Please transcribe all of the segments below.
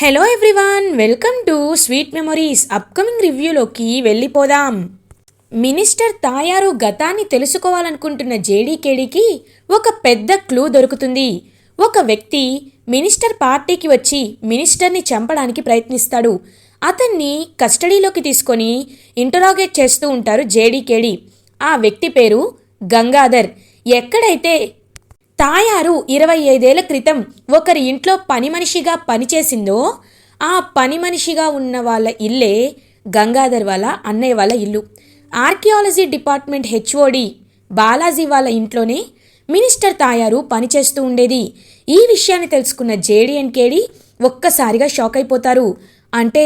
Hello everyone welcome to sweet memories upcoming రివ్యూలోకి వెళ్ళిపోదాం. Minister తాయారు గతాన్ని తెలుసుకోవాలనుకుంటున్న జేడీకేడీకి ఒక పెద్ద క్లూ దొరుకుతుంది. ఒక వ్యక్తి మినిస్టర్ పార్టీకి వచ్చి మినిస్టర్ని చంపడానికి ప్రయత్నిస్తాడు. అతన్ని కస్టడీలోకి తీసుకొని ఇంటరాగేట్ చేస్తూ ఉంటారు జేడీకేడీ ఆ వ్యక్తి పేరు గంగాధర్. ఎక్కడైతే తాయారు ఇరవై ఐదేళ్ళ క్రితం ఒకరి ఇంట్లో పని మనిషిగా పనిచేసిందో ఆ పని మనిషిగా ఉన్న వాళ్ళ ఇల్లే గంగాధర్ వాళ్ళ అన్నయ్య వాళ్ళ ఇల్లు. ఆర్కియాలజీ డిపార్ట్మెంట్ హెచ్ఓడి బాలాజీ వాళ్ళ ఇంట్లోనే మినిస్టర్ తాయారు పనిచేస్తూ ఉండేది. ఈ విషయాన్ని తెలుసుకున్న జేడి అండ్ కేడి ఒక్కసారిగా షాక్ అయిపోతారు. అంటే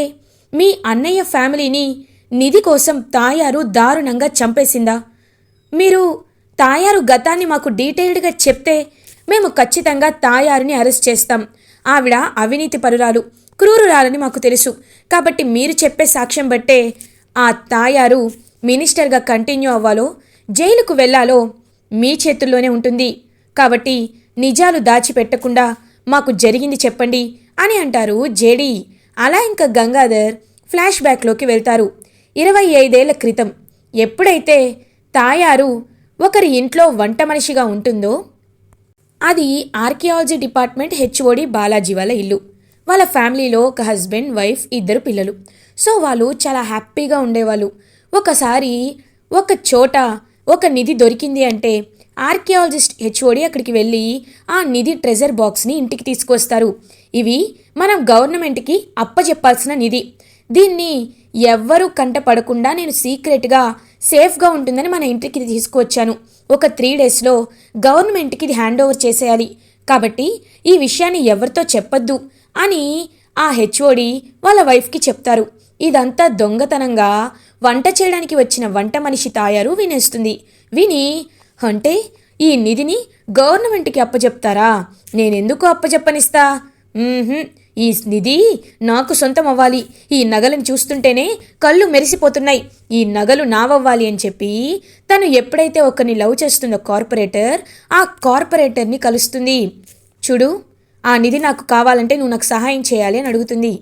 మీ అన్నయ్య ఫ్యామిలీని నిధి కోసం తాయారు దారుణంగా చంపేసిందా? మీరు తాయారు గతాన్ని మాకు డీటెయిల్డ్గా చెప్తే మేము ఖచ్చితంగా తాయారుని అరెస్ట్ చేస్తాం. ఆవిడ అవినీతి పరురాలు క్రూరురాలని మాకు తెలుసు. కాబట్టి మీరు చెప్పే సాక్ష్యం బట్టే ఆ తాయారు మినిస్టర్గా కంటిన్యూ అవ్వాలో జైలుకు వెళ్ళాలో మీ చేతుల్లోనే ఉంటుంది. కాబట్టి నిజాలు దాచిపెట్టకుండా మాకు జరిగింది చెప్పండి అని అంటారు జేడీ. అలా ఇంకా గంగాధర్ ఫ్లాష్ బ్యాక్లోకి వెళ్తారు. ఇరవై ఐదేళ్ళ క్రితం. ఎప్పుడైతే తాయారు ఒకరి ఇంట్లో వంట మనిషిగా ఉంటుందో అది ఆర్కియాలజీ డిపార్ట్మెంట్ హెచ్ఓడి బాలాజీ వాళ్ళ ఇల్లు. వాళ్ళ ఫ్యామిలీలో ఒక హస్బెండ్ వైఫ్ ఇద్దరు పిల్లలు. సో వాళ్ళు చాలా హ్యాపీగా ఉండేవాళ్ళు. ఒకసారి ఒక చోట ఒక నిధి దొరికింది అంటే ఆర్కియాలజిస్ట్ హెచ్ఓడి అక్కడికి వెళ్ళి ఆ నిధి ట్రెజర్ బాక్స్ని ఇంటికి తీసుకొస్తారు. ఇవి మనం గవర్నమెంట్కి అప్పచెప్పాల్సిన నిధి. దీన్ని ఎవ్వరూ కంట పడకుండా నేను సీక్రెట్గా సేఫ్గా ఉంటుందని మన ఇంటికి తీసుకువచ్చాను. ఒక త్రీ డేస్లో గవర్నమెంట్కి ఇది హ్యాండ్ ఓవర్ చేసేయాలి. కాబట్టి ఈ విషయాన్ని ఎవరితో చెప్పొద్దు అని ఆ హెచ్ఓడి వాళ్ళ వైఫ్కి చెప్తారు. ఇదంతా దొంగతనంగా వంట చేయడానికి వచ్చిన వంట మనిషి తాయారు వినేస్తుంది. విని అంటే ఈ నిధిని గవర్నమెంట్కి అప్పచెప్తారా నేనెందుకు అప్పచెప్పనిస్తా ఈ నిధి నాకు సొంతం అవ్వాలి ఈ నగలను చూస్తుంటేనే కళ్ళు మెరిసిపోతున్నాయి. ఈ నగలు నావవ్వాలి అని చెప్పి తను ఎప్పుడైతే ఒకరిని లవ్ చేస్తుందో కార్పొరేటర్ ఆ కార్పొరేటర్ని కలుస్తుంది. చూడు ఆ నిధి నాకు కావాలంటే నువ్వు నాకు సహాయం చేయాలి అని అడుగుతుంది.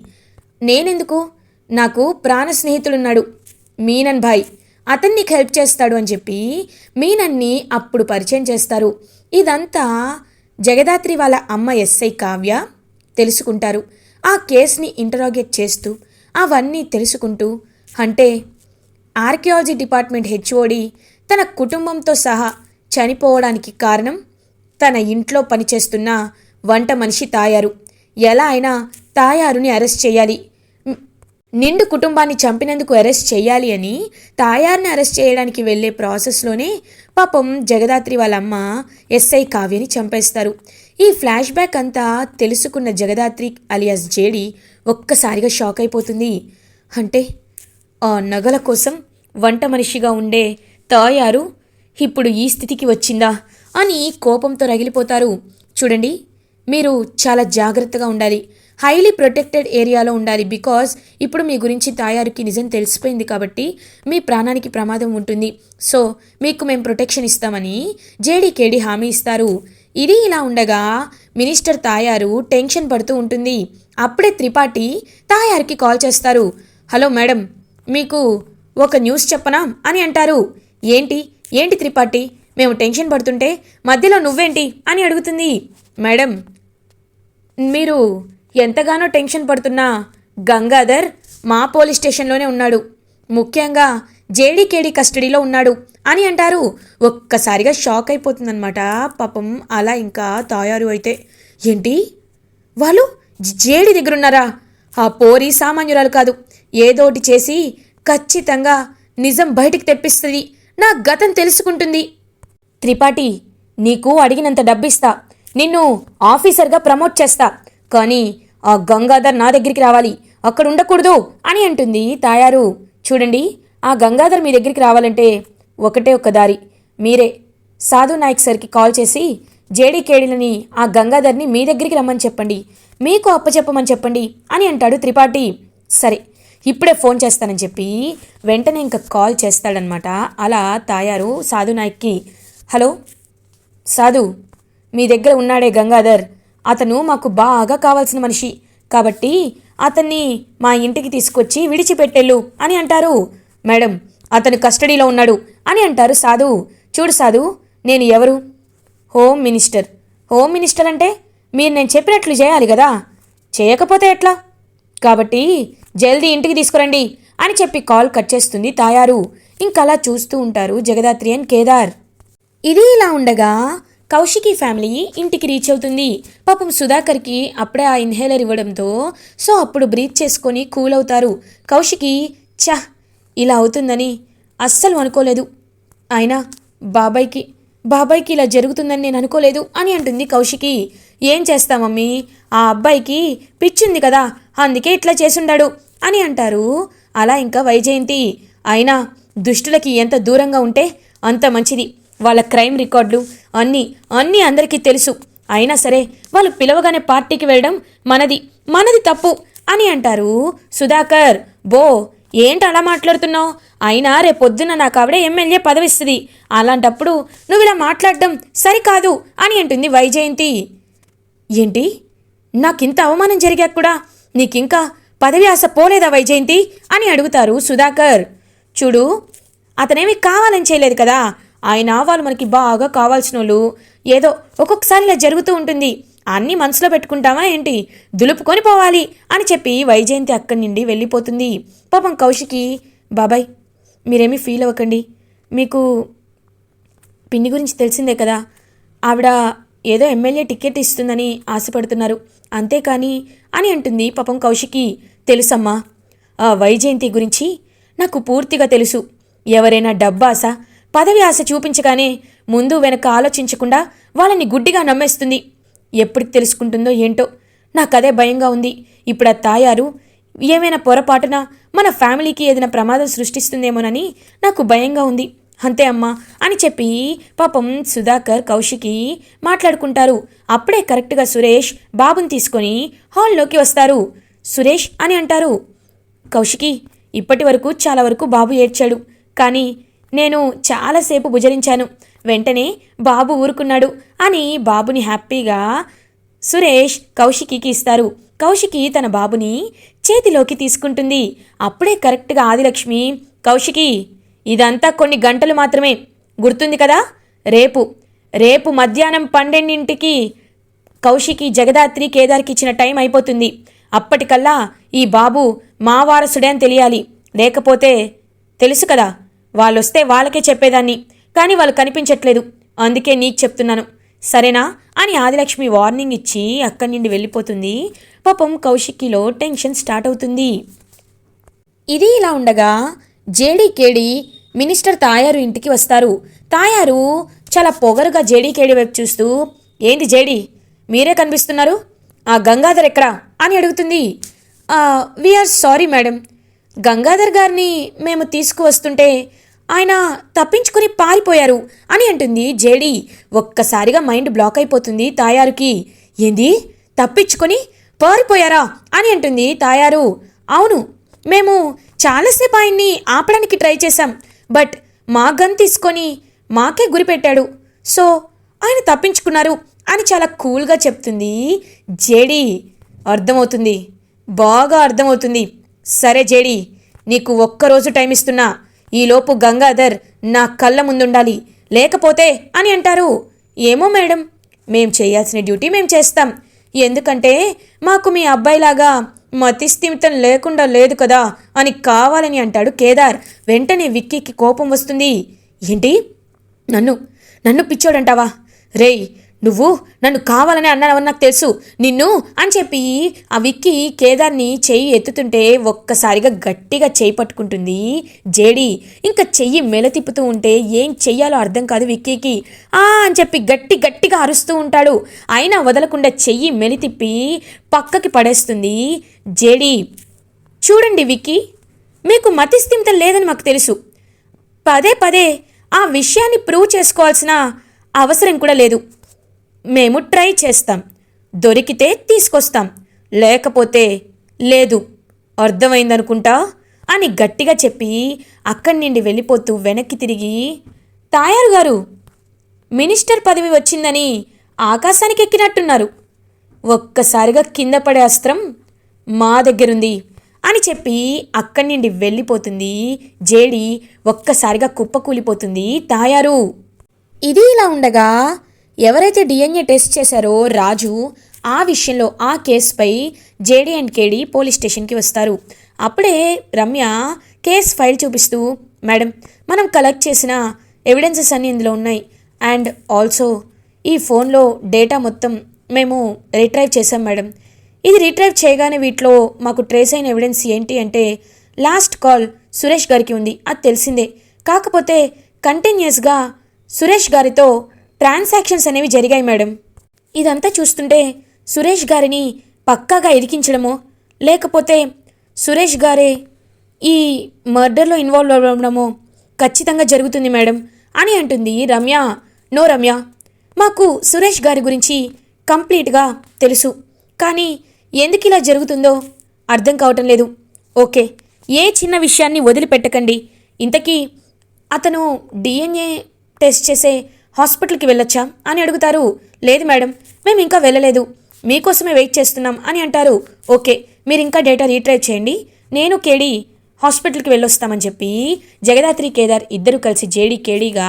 నేనెందుకు? నాకు ప్రాణ స్నేహితుడున్నాడు మీనన్ భాయ్. అతన్ని నీకు హెల్ప్ చేస్తాడు అని చెప్పి మీనన్ని అప్పుడు పరిచయం చేస్తారు. ఇదంతా జగదాత్రి వాళ్ళ అమ్మ ఎస్ఐ కావ్య. తెలుసుకుంటారు. ఆ కేసుని ఇంటరాగేట్ చేస్తూ అవన్నీ తెలుసుకుంటూ అంటే ఆర్కియాలజీ డిపార్ట్మెంట్ హెచ్ఓడి తన కుటుంబంతో సహా చనిపోవడానికి కారణం తన ఇంట్లో పనిచేస్తున్న వంట మనిషి తాయారు. ఎలా అయినా తాయారుని అరెస్ట్ చేయాలి. నిండు కుటుంబాన్ని చంపినందుకు అరెస్ట్ చేయాలి అని తాయారుని అరెస్ట్ చేయడానికి వెళ్ళే ప్రాసెస్లోనే పాపం జగదాత్రి వాళ్ళ అమ్మ ఎస్ఐ కావ్యని చంపేస్తారు. ఈ ఫ్లాష్ బ్యాక్ అంతా తెలుసుకున్న జగదాత్రి అలియాస్ జేడి ఒక్కసారిగా షాక్ అయిపోతుంది. అంటే ఆ నగల కోసం వంట మనిషిగా ఉండే తాయారు ఇప్పుడు ఈ స్థితికి వచ్చిందా అని కోపంతో రగిలిపోతారు. చూడండి మీరు చాలా జాగ్రత్తగా ఉండాలి. హైలీ ప్రొటెక్టెడ్ ఏరియాలో ఉండాలి బికాజ్ ఇప్పుడు మీ గురించి తాయారుకి నిజం తెలిసిపోయింది కాబట్టి మీ ప్రాణానికి ప్రమాదం ఉంటుంది. సో మీకు మేము ప్రొటెక్షన్ ఇస్తామని జేడీకేడి హామీ ఇస్తారు. ఇది ఇలా ఉండగా మినిస్టర్ తాయారు టెన్షన్ పడుతూ ఉంటుంది. అప్పుడే త్రిపాఠి తాయారుకి కాల్ చేస్తారు. హలో మేడం మీకు ఒక న్యూస్ చెప్పనా? అని అంటారు. ఏంటి? ఏంటి త్రిపాఠి? మేము టెన్షన్ పడుతుంటే మధ్యలో నువ్వేంటి? అని అడుగుతుంది. మేడం మీరు ఎంతగానో టెన్షన్ పడుతున్నా గంగాధర్ మా పోలీస్ స్టేషన్లోనే ఉన్నాడు. ముఖ్యంగా జేడీకేడీ కస్టడీలో ఉన్నాడు అని అంటారు. ఒక్కసారిగా షాక్ అయిపోతుందన్నమాట. పాపం అలా ఇంకా తాయారు అయితే. ఏంటి? వాళ్ళు జేడి దగ్గరున్నారా? ఆ పోరి సామాన్యురాలు కాదు. ఏదోటి చేసి ఖచ్చితంగా నిజం బయటికి తెప్పిస్తుంది. నా గతం తెలుసుకుంటుంది. త్రిపాఠి నీకు అడిగినంత డబ్బిస్తా. నిన్ను ఆఫీసర్గా ప్రమోట్ చేస్తా. కానీ ఆ గంగాధర్ నా దగ్గరికి రావాలి. అక్కడ ఉండకూడదు అని అంటుంది తాయారు. చూడండి ఆ గంగాధర్ మీ దగ్గరికి రావాలంటే ఒకటే ఒక్క దారి. మీరే సాధు నాయక్ సార్కి కాల్ చేసి జేడీకేడిలని ఆ గంగాధర్ని మీ దగ్గరికి రమ్మని చెప్పండి. మీకు అప్పచెప్పమని చెప్పండి అని అంటాడు త్రిపాఠి. సరే ఇప్పుడే ఫోన్ చేస్తానని చెప్పి వెంటనే ఇంకా కాల్ చేస్తాడనమాట అలా తాయారు సాధు నాయక్కి. హలో సాధు మీ దగ్గర ఉన్నాడే గంగాధర్. అతను మాకు బాగా కావాల్సిన మనిషి. కాబట్టి అతన్ని మా ఇంటికి తీసుకొచ్చి విడిచిపెట్టెళ్ళు అని అంటారు. మేడం అతను కస్టడీలో ఉన్నాడు అని అంటారు సాధు. చూడు సాధు నేను ఎవరు? Home minister. హోమ్ మినిస్టర్ అంటే మీరు నేను చెప్పినట్లు చేయాలి కదా? చేయకపోతే ఎట్లా? కాబట్టి జల్దీ ఇంటికి తీసుకురండి అని చెప్పి కాల్ కట్ చేస్తుంది తాయారు. ఇంకలా చూస్తూ ఉంటారు జగదాత్రి అండ్ కేదార్. ఇది ఇలా ఉండగా కౌశికి ఫ్యామిలీ ఇంటికి రీచ్ అవుతుంది. పాపం సుధాకర్కి అప్పుడే ఆ ఇన్హేలర్ ఇవ్వడంతో సో అప్పుడు బ్రీత్ చేసుకొని కూల్ అవుతారు. కౌశికి చ ఇలా అవుతుందని అస్సలు అనుకోలేదు. అయినా బాబాయ్కి బాబాయ్కి ఇలా జరుగుతుందని నేను అనుకోలేదు అని అంటుంది కౌశికి. ఏం చేస్తా మమ్మీ? ఆ అబ్బాయికి పిచ్చింది కదా అందుకే ఇట్లా చేసుండాడు అని అంటారు. అలా ఇంకా వైజయంతి. అయినా దుష్టులకి ఎంత దూరంగా ఉంటే అంత మంచిది. వాళ్ళ క్రైమ్ రికార్డులు అన్నీ అన్నీ అందరికీ తెలుసు. అయినా సరే వాళ్ళు పిలవగానే పార్టీకి వెళ్ళడం మనది మనది తప్పు అని అంటారు సుధాకర్. బో ఏంటి అలా మాట్లాడుతున్నావు? అయినా రేపొద్దున నాకు ఆవిడ ఎమ్మెల్యే పదవిస్తుంది. అలాంటప్పుడు నువ్వు ఇలా మాట్లాడడం సరికాదు అని అంటుంది వైజయంతి. ఏంటి? నాకింత అవమానం జరిగాక కూడా నీకింకా పదవి ఆశ పోలేదా వైజయంతి? అని అడుగుతారు సుధాకర్. చూడు అతనేమి కావాలని చేయలేదు కదా. ఆయన వాళ్ళు మనకి బాగా కావాల్సిన వాళ్ళు ఏదో ఒక్కొక్కసారి ఇలా జరుగుతూ ఉంటుంది. అన్నీ మనసులో పెట్టుకుంటామా ఏంటి? దులుపుకొని పోవాలి అని చెప్పి వైజయంతి అక్కడి నుండి వెళ్ళిపోతుంది. పాపం కౌశికి బాబాయ్ మీరేమీ ఫీల్ అవ్వకండి. మీకు పిన్ని గురించి తెలిసిందే కదా. ఆవిడ ఏదో ఎమ్మెల్యే టికెట్ ఇస్తుందని ఆశపడుతున్నారు. అంతేకాని అని అంటుంది పాపం కౌశికి. తెలుసమ్మా ఆ వైజయంతి గురించి నాకు పూర్తిగా తెలుసు. ఎవరైనా డబ్బాస పదవి ఆశ చూపించగానే ముందు వెనక ఆలోచించకుండా వాళ్ళని గుడ్డిగా నమ్మేస్తుంది. ఎప్పటికి తెలుసుకుంటుందో ఏంటో. నాకదే భయంగా ఉంది. ఇప్పుడు ఆ తాయారు ఏమైనా పొరపాటున? మన ఫ్యామిలీకి ఏదైనా ప్రమాదం సృష్టిస్తుందేమోనని నాకు భయంగా ఉంది. అంతే అమ్మా అని చెప్పి పాపం సుధాకర్ కౌశికి మాట్లాడుకుంటారు. అప్పుడే కరెక్ట్గా సురేష్ బాబుని తీసుకొని హాల్లోకి వస్తారు. సురేష్ అని అంటారు. కౌశికి ఇప్పటి వరకు చాలా వరకు బాబు ఏడ్చాడు. కానీ నేను చాలాసేపు భుజరించాను. వెంటనే బాబు ఊరుకున్నాడు అని బాబుని హ్యాపీగా సురేష్ కౌశికికి ఇస్తారు. కౌశికి తన బాబుని చేతిలోకి తీసుకుంటుంది. అప్పుడే కరెక్ట్గా ఆదిలక్ష్మి కౌశికి ఇదంతా కొన్ని గంటలు మాత్రమే. గుర్తుంది కదా? రేపు రేపు మధ్యాహ్నం పన్నెండింటికి కౌశికి జగదాత్రి కేదార్కి ఇచ్చిన టైం అయిపోతుంది. అప్పటికల్లా ఈ బాబు మా వారసుడే అని తెలియాలి. లేకపోతే తెలుసు కదా వాళ్ళొస్తే వాళ్ళకే చెప్పేదాన్ని. కానీ వాళ్ళు కనిపించట్లేదు. అందుకే నీకు చెప్తున్నాను. సరేనా? అని ఆదిలక్ష్మి వార్నింగ్ ఇచ్చి అక్కడి నుండి వెళ్ళిపోతుంది. పాపం కౌశికిలో టెన్షన్ స్టార్ట్ అవుతుంది. ఇది ఇలా ఉండగా జేడీకేడి మినిస్టర్ తాయారు ఇంటికి వస్తారు. తాయారు చాలా పొగరుగా జేడీకేడి వైపు చూస్తూ ఏంది జేడీ మీరే కనిపిస్తున్నారు? ఆ గంగాధర్ ఎక్కడా? అని అడుగుతుంది. వీఆర్ సారీ మేడం గంగాధర్ గారిని మేము తీసుకువస్తుంటే ఆయన తప్పించుకుని పారిపోయారు అని అంటుంది జేడి. ఒక్కసారిగా మైండ్ బ్లాక్ అయిపోతుంది తాయారుకి. ఏంది? తప్పించుకొని పారిపోయారా? అని అంటుంది తాయారు. అవును మేము చాలాసేపు ఆయన్ని ఆపడానికి ట్రై చేశాం బట్ మా గన్ తీసుకొని మాకే గురిపెట్టాడు. సో ఆయన తప్పించుకున్నారు అని చాలా కూల్గా చెప్తుంది జేడి. అర్థమవుతుంది. బాగా అర్థమవుతుంది. సరే జేడి నీకు ఒక్కరోజు టైం ఇస్తున్నా. ఈలోపు గంగాధర్ నా కళ్ళ ముందుండాలి. లేకపోతే అని అంటారు. ఏమో మేడం మేం చేయాల్సిన డ్యూటీ మేం చేస్తాం. ఎందుకంటే మాకు మీ అబ్బాయిలాగా మతిస్థిమితం లేకుండా లేదు కదా అని కావాలని అంటాడు కేదార్. వెంటనే విక్కీకి కోపం వస్తుంది. ఏంటి? నన్ను నన్ను పిచ్చోడంటావా? రేయ్ నువ్వు నన్ను కావాలని అన్నావని నాకు తెలుసు. నిన్ను అని చెప్పి ఆ విక్కీ కేదార్ని చెయ్యి ఎత్తుతుంటే ఒక్కసారిగా గట్టిగా చేయి పట్టుకుంటుంది జేడి. ఇంకా చెయ్యి మెలతిప్పుతూ ఉంటే ఏం చెయ్యాలో అర్థం కాదు విక్కీకి. ఆ అని చెప్పి గట్టి గట్టిగా అరుస్తూ ఉంటాడు. అయినా వదలకుండా చెయ్యి మెలితిప్పి పక్కకి పడేస్తుంది జేడి. చూడండి విక్కీ మీకు మతిస్థిమిత లేదని మాకు తెలుసు. పదే పదే ఆ విషయాన్ని ప్రూవ్ చేసుకోవాల్సిన అవసరం కూడా లేదు. మేము ట్రై చేస్తాం. దొరికితే తీసుకొస్తాం. లేకపోతే లేదు అర్థమైందనుకుంటా? అని గట్టిగా చెప్పి అక్కడి నుండి వెళ్ళిపోతూ వెనక్కి తిరిగి తాయారు గారు మినిస్టర్ పదవి వచ్చిందని ఆకాశానికి ఎక్కినట్టున్నారు. ఒక్కసారిగా కింద పడే అస్త్రం మా దగ్గరుంది అని చెప్పి అక్కడి నుండి వెళ్ళిపోతుంది. జేడి ఒక్కసారిగా కుప్పకూలిపోతుంది. తాయారు ఇది ఇలా ఉండగా ఎవరైతే డిఎన్ఏ టెస్ట్ చేశారో రాజు ఆ విషయంలో ఆ కేసుపై జేడీ అండ్ కేడీ పోలీస్ స్టేషన్కి వస్తారు. అప్పుడే రమ్య కేస్ ఫైల్ చూపిస్తూ మేడం మనం కలెక్ట్ చేసిన ఎవిడెన్సెస్ అన్నీ ఇందులో ఉన్నాయి. అండ్ ఆల్సో ఈ ఫోన్లో డేటా మొత్తం మేము రిట్రైవ్ చేసాం మేడం. ఇది రిట్రైవ్ చేయగానే వీటిలో మాకు ట్రేస్ అయిన ఎవిడెన్స్ ఏంటి అంటే లాస్ట్ కాల్ సురేష్ గారికి ఉంది. అది తెలిసిందే. కాకపోతే కంటిన్యూస్గా సురేష్ గారితో ట్రాన్సాక్షన్స్ అనేవి జరిగాయి మేడం. ఇదంతా చూస్తుంటే సురేష్ గారిని పక్కాగా ఇరికించడమో లేకపోతే సురేష్ గారే ఈ మర్డర్లో ఇన్వాల్వ్ అవ్వడమో ఖచ్చితంగా జరుగుతుంది మేడం అని అంటుంది రమ్య. నో రమ్య. మాకు సురేష్ గారి గురించి కంప్లీట్గా తెలుసు. కానీ ఎందుకు ఇలా జరుగుతుందో అర్థం కావటం లేదు. ఓకే ఏ చిన్న విషయాన్ని వదిలిపెట్టకండి. ఇంతకీ అతను డిఎన్ఏ టెస్ట్ చేసే హాస్పిటల్కి వెళ్ళొచ్చా అని అడుగుతారు. లేదు మేడం మేము ఇంకా వెళ్ళలేదు. మీకోసమే వెయిట్ చేస్తున్నాం అని అంటారు. ఓకే మీరు ఇంకా డేటా రీట్రైవ్ చేయండి. నేను కేడి హాస్పిటల్కి వెళ్ళొస్తామని చెప్పి జగదాత్రి కేదార్ ఇద్దరు కలిసి జేడీ కేడీగా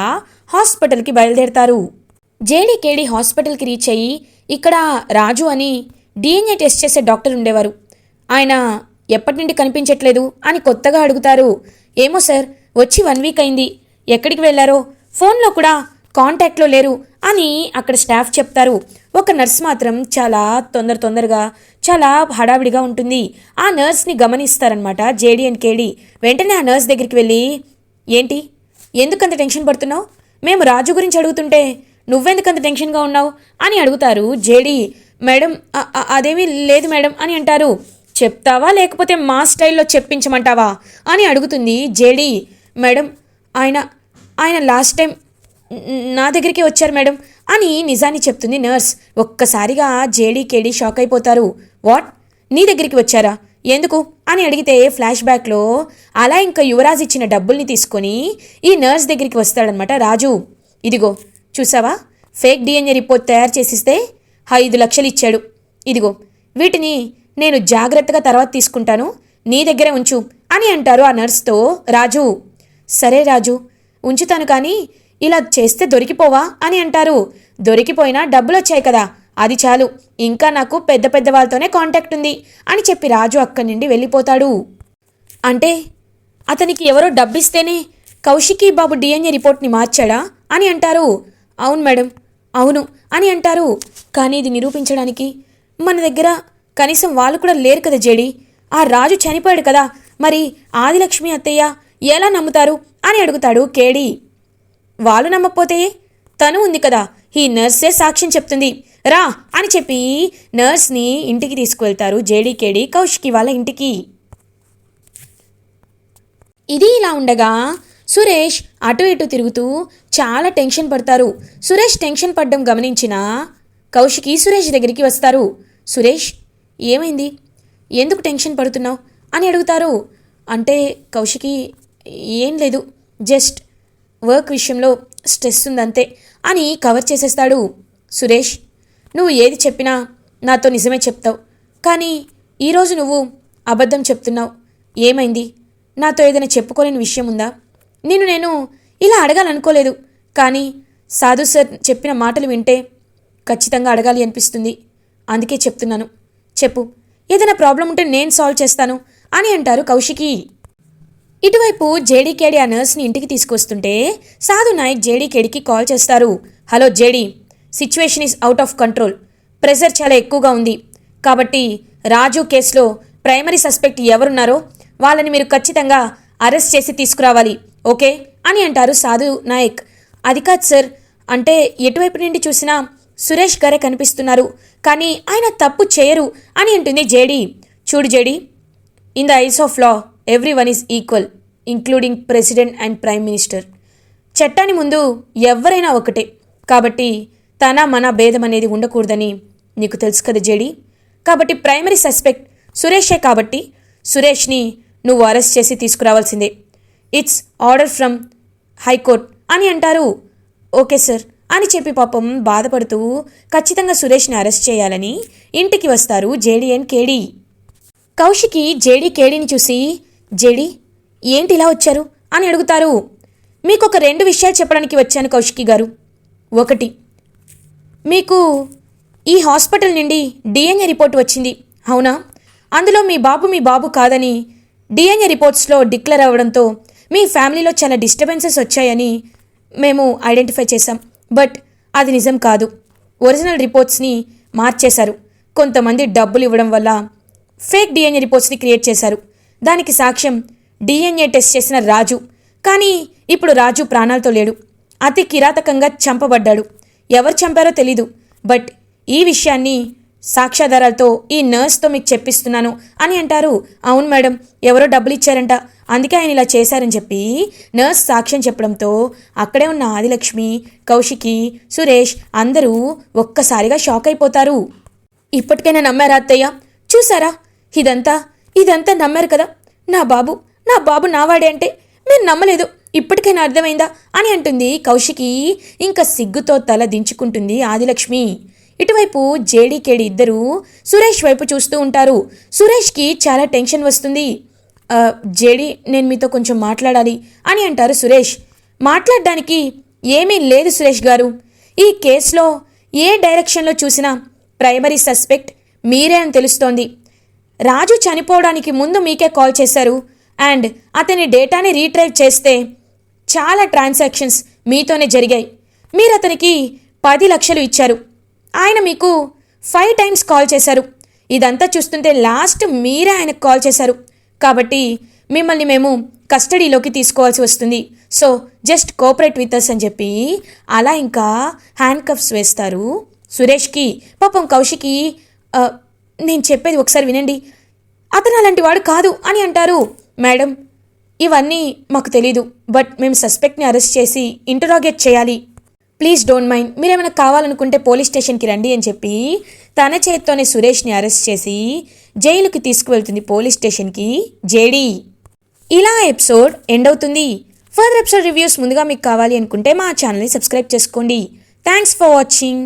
హాస్పిటల్కి బయలుదేరతారు. జేడీ కేడీ హాస్పిటల్కి రీచ్ అయ్యి ఇక్కడ రాజు అని డిఎన్ఏ టెస్ట్ చేసే డాక్టర్ ఉండేవారు. ఆయన ఎప్పటి నుండి కనిపించట్లేదు అని కొత్తగా అడుగుతారు. ఏమో సార్ వచ్చి వన్ వీక్ అయింది. ఎక్కడికి వెళ్ళారో? ఫోన్లో కూడా కాంటాక్ట్లో లేరు అని అక్కడ స్టాఫ్ చెప్తారు. ఒక నర్స్ మాత్రం చాలా తొందర తొందరగా చాలా హడావిడిగా ఉంటుంది. ఆ నర్స్ని గమనిస్తారనమాట జేడీ అండ్ కేడీ. వెంటనే ఆ నర్స్ దగ్గరికి వెళ్ళి ఏంటి? ఎందుకంత టెన్షన్ పడుతున్నావు? మేము రాజు గురించి అడుగుతుంటే నువ్వెందుకంత టెన్షన్గా ఉన్నావు? అని అడుగుతారు జేడీ. మేడం అదేమీ లేదు మేడం అని అంటారు. చెప్తావా? లేకపోతే మా స్టైల్లో చెప్పించమంటావా? అని అడుగుతుంది జేడీ. మేడం ఆయన ఆయన లాస్ట్ టైం నా దగ్గరికి వచ్చారు మేడం అని నిజాన్ని చెప్తుంది నర్స్. ఒక్కసారిగా జేడీ కేడీ షాక్ అయిపోతారు. వాట్? నీ దగ్గరికి వచ్చారా? ఎందుకు? అని అడిగితే ఫ్లాష్ బ్యాక్లో అలా ఇంకా యువరాజ్ ఇచ్చిన డబ్బుల్ని తీసుకొని ఈ నర్స్ దగ్గరికి వస్తాడనమాట రాజు. ఇదిగో చూసావా? ఫేక్ డిఎన్ఏ రిపోర్ట్ తయారు చేసిస్తే ఐదు లక్షలు ఇచ్చాడు. ఇదిగో వీటిని నేను జాగ్రత్తగా తర్వాత తీసుకుంటాను. నీ దగ్గరే ఉంచు అని అంటారు ఆ నర్స్తో రాజు. సరే రాజు ఉంచుతాను కానీ ఇలా చేస్తే దొరికిపోవా అని అంటారు. దొరికిపోయినా డబ్బులు వచ్చాయి కదా. అది చాలు. ఇంకా నాకు పెద్ద పెద్ద వాళ్ళతోనే కాంటాక్ట్ ఉంది అని చెప్పి రాజు అక్కడి నుండి వెళ్ళిపోతాడు. అంటే అతనికి ఎవరో డబ్బిస్తేనే కౌశికి బాబు డిఎన్ఏ రిపోర్ట్ని మార్చాడా అని అంటారు. అవును మేడం. అవును అని అంటారు. కానీ ఇది నిరూపించడానికి మన దగ్గర కనీసం వాళ్ళు కూడా లేరు కదా జేడి. ఆ రాజు చనిపోయాడు కదా. మరి ఆదిలక్ష్మి అత్తయ్య ఎలా నమ్ముతారు అని అడుగుతాడు కేడీ. వాళ్ళు నమ్మకపోతే? తను ఉంది కదా ఈ నర్సే సాక్ష్యం చెప్తుంది. రా అని చెప్పి నర్స్ని ఇంటికి తీసుకువెళ్తారు జేడీకేడి కౌశికి వాళ్ళ ఇంటికి. ఇది ఇలా ఉండగా సురేష్ అటు ఇటు తిరుగుతూ చాలా టెన్షన్ పడతారు. సురేష్ టెన్షన్ పడడం గమనించిన కౌశికి సురేష్ దగ్గరికి వస్తారు. సురేష్ ఏమైంది? ఎందుకు టెన్షన్ పడుతున్నావు? అని అడుగుతారు. అంటే కౌశికి ఏం లేదు జస్ట్ వర్క్ విషయంలో స్ట్రెస్ ఉందంతే అని కవర్ చేసేస్తాడు సురేష్. నువ్వు ఏది చెప్పినా నాతో నిజమే చెప్తావు. కానీ ఈరోజు నువ్వు అబద్ధం చెప్తున్నావు. ఏమైంది? నాతో ఏదైనా చెప్పుకోలేని విషయం ఉందా? నిన్ను నేను ఇలా అడగాలనుకోలేదు. కానీ సాధు సార్ చెప్పిన మాటలు వింటే ఖచ్చితంగా అడగాలి అనిపిస్తుంది. అందుకే చెప్తున్నాను. చెప్పు. ఏదైనా ప్రాబ్లం ఉంటే నేను సాల్వ్ చేస్తాను అని అంటారు కౌశికి. ఇటువైపు జేడీకేడి ఆ నర్స్ని ఇంటికి తీసుకొస్తుంటే సాధు నాయక్ జేడీకేడికి కాల్ చేస్తారు. Hello JD situation is out of control. Pressure చాలా ఎక్కువగా ఉంది. కాబట్టి రాజు కేసులో ప్రైమరీ సస్పెక్ట్ ఎవరున్నారో వాళ్ళని మీరు ఖచ్చితంగా అరెస్ట్ చేసి తీసుకురావాలి. ఓకే? అని అంటారు సాధు నాయక్. అది కాదు సార్. అంటే ఎటువైపు నుండి చూసినా సురేష్ గారే కనిపిస్తున్నారు. కానీ ఆయన తప్పు చేయరు అని అంటుంది జేడీ. చూడు JD in the eyes of law everyone is equal including president and prime minister చట్టాన్ని ముందు ఎవరైనా ఒకటే. కాబట్టి తన మన భేదం అనేది ఉండకూడదని నీకు తెలుసు కదా జేడి. కాబట్టి ప్రైమరీ సస్పెక్ట్ సురేషే కాబట్టి సురేష్ని నువ్వు అరెస్ట్ చేసి తీసుకురావాల్సిందే. It's order from high court అని అంటారు. ఓకే సార్ అని చెప్పి పాపం బాధపడుతూ ఖచ్చితంగా సురేష్ని అరెస్ట్ చేయాలని ఇంటికి వస్తారు JD and KD. Kaushiki JD కేడీని చూసి జేడీ ఏంటి ఇలా వచ్చారు? అని అడుగుతారు. మీకు ఒక రెండు విషయాలు చెప్పడానికి వచ్చాను కౌశికి గారు. ఒకటి మీకు ఈ హాస్పిటల్ నుండి డిఎన్ఏ రిపోర్ట్ వచ్చింది. అవునా? అందులో మీ బాబు మీ బాబు కాదని డిఎన్ఏ రిపోర్ట్స్లో డిక్లేర్ అవ్వడంతో మీ ఫ్యామిలీలో చాలా డిస్టర్బెన్సెస్ వచ్చాయని మేము ఐడెంటిఫై చేశాం. బట్ అది నిజం కాదు. ఒరిజినల్ రిపోర్ట్స్ని మార్చేశారు. కొంతమంది డబ్బులు ఇవ్వడం వల్ల ఫేక్ డిఎన్ఏ రిపోర్ట్స్ని క్రియేట్ చేశారు. దానికి సాక్ష్యం డిఎన్ఏ టెస్ట్ చేసిన రాజు. కానీ ఇప్పుడు రాజు ప్రాణాలతో లేడు. అతి కిరాతకంగా చంపబడ్డాడు. ఎవరు చంపారో తెలీదు. బట్ ఈ విషయాన్ని సాక్ష్యాధారాలతో ఈ నర్స్తో మీకు చెప్పిస్తున్నాను అని అంటారు. అవును మేడం ఎవరో డబ్బులు ఇచ్చారంట. అందుకే ఆయన ఇలా చేశారని చెప్పి నర్స్ సాక్ష్యం చెప్పడంతో అక్కడే ఉన్న ఆదిలక్ష్మి కౌశికి సురేష్ అందరూ ఒక్కసారిగా షాక్ అయిపోతారు. ఇప్పటికైనా నమ్మారా అత్తయ్య? చూసారా? ఇదంతా ఇదంతా నమ్మారు కదా. నా బాబు నా బాబు నావాడే అంటే మీరు నమ్మలేదు. ఇప్పటికైనా అర్థమైందా అని అంటుంది కౌశికి. ఇంకా సిగ్గుతో తల దించుకుంటుంది ఆదిలక్ష్మి. ఇటువైపు జేడీకేడి ఇద్దరూ సురేష్ వైపు చూస్తూ ఉంటారు. సురేష్కి చాలా టెన్షన్ వస్తుంది. జేడీ నేను మీతో కొంచెం మాట్లాడాలి అని అంటారు సురేష్. మాట్లాడడానికి ఏమీ లేదు సురేష్ గారు. ఈ కేసులో ఏ డైరెక్షన్లో చూసినా ప్రైమరీ సస్పెక్ట్ మీరే అని తెలుస్తోంది. రాజు చనిపోవడానికి ముందు మీకే కాల్ చేశారు. అండ్ అతని డేటాని రీట్రైవ్ చేస్తే చాలా ట్రాన్సాక్షన్స్ మీతోనే జరిగాయి. మీరు అతనికి పది లక్షలు ఇచ్చారు. ఆయన మీకు ఫైవ్ టైమ్స్ కాల్ చేశారు. ఇదంతా చూస్తుంటే లాస్ట్ మీరే ఆయనకు కాల్ చేశారు. కాబట్టి మిమ్మల్ని మేము కస్టడీలోకి తీసుకోవాల్సి వస్తుంది. So just cooperate with us అని చెప్పి అలా ఇంకా హ్యాండ్ కప్స్ వేస్తారు. సురేష్కి పాపం కౌశికి నేను చెప్పేది ఒకసారి వినండి. అతను అలాంటి వాడు కాదు అని అంటారు. మేడం ఇవన్నీ మాకు తెలీదు బట్ మేము సస్పెక్ట్ని అరెస్ట్ చేసి ఇంటరాగేట్ చేయాలి. ప్లీజ్ డోంట్ మైండ్ మీరేమైనా కావాలనుకుంటే పోలీస్ స్టేషన్కి రండి అని చెప్పి తన చేత్తోనే సురేష్ని అరెస్ట్ చేసి జైలుకి తీసుకువెళ్తుంది పోలీస్ స్టేషన్కి. జేడీ. ఇలా ఎపిసోడ్ ఎండ్ అవుతుంది. ఫర్దర్ ఎపిసోడ్ రివ్యూస్ ముందుగా మీకు కావాలి అనుకుంటే మా ఛానల్ని సబ్స్క్రైబ్ చేసుకోండి. Thanks for watching.